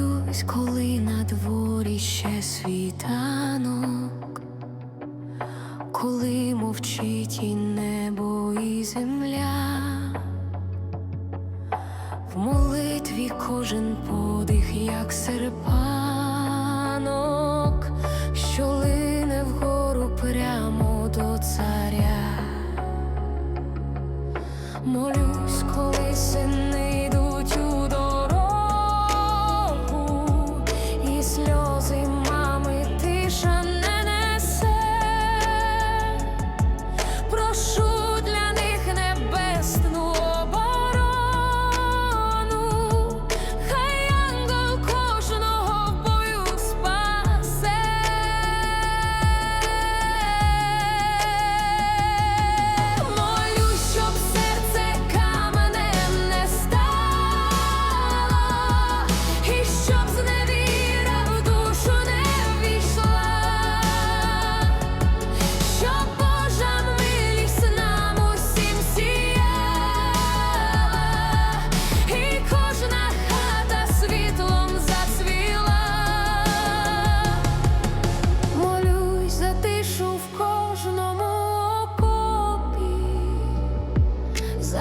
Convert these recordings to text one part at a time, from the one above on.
дивлюсь, коли на дворі ще світанок, коли мовчить і небо, і земля, в молитві кожен подих, як серпанок, що лине вгору прямо до царя, молюсь, коли сини.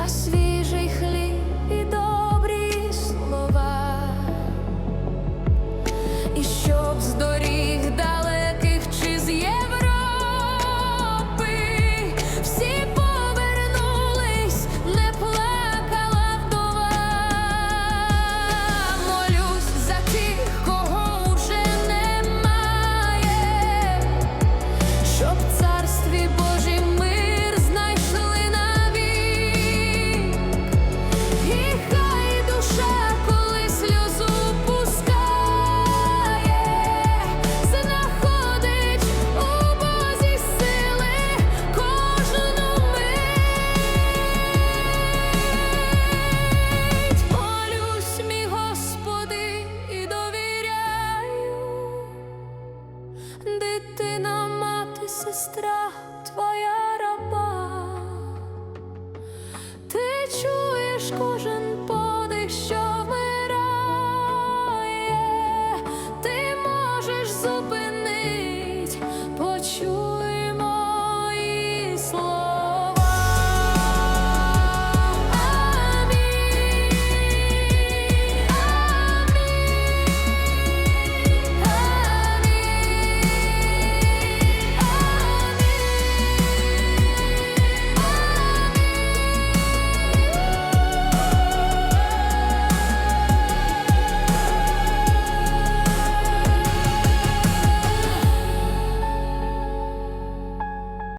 svið дитина, мати, сестра твоя раба.